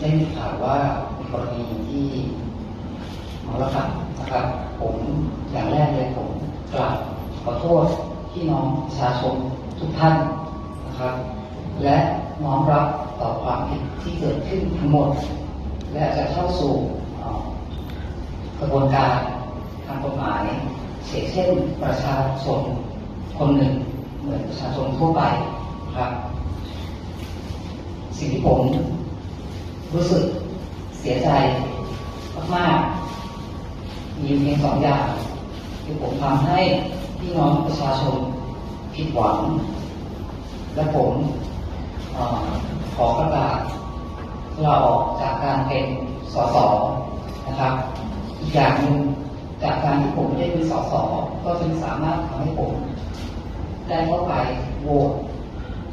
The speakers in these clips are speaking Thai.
ได้มีข่าวว่ากรณีที่มอระดับนะครับ ผมอย่างแรกเลยผมกราบขอโทษพี่น้องประชาชนทุกท่านนะครับ และน้อมรับต่อความผิดที่เกิดขึ้นทั้งหมด และจะเข้าสู่กระบวนการทางกฎหมายเช่นเช่นประชาชนคนหนึ่งเหมือนประชาชนทั่วไปครับ สิ่งที่ผม รู้สึกเสียใจมากๆ มีเพียงสองอย่างคือผมทำให้พี่น้องประชาชนผิดหวัง และผมออขอประกาศลาออกจากการเป็นสสนะครับ อีกอย่างหนึ่งจากการที่ผมไม่ได้เป็นสสก็จึงสามารถทำให้ผม ได้เข้าไปโหวต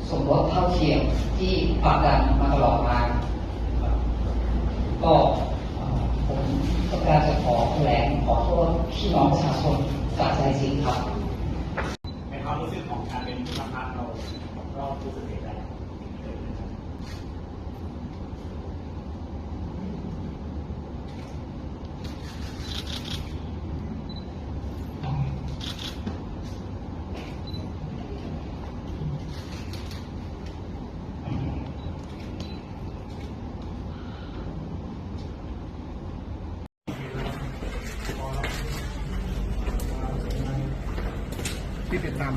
สมรสเท่าเทียมที่ผลักดันมาตลอดมานะครับก็เอ่อผมต้อง การจะขอแถลงขอโทษพี่น้องประชาชนจากใจจริงครับ ในความรู้สึกของการเป็นผู้นำพรรคเราเรารู้สึกยังไง ที่ติดตาม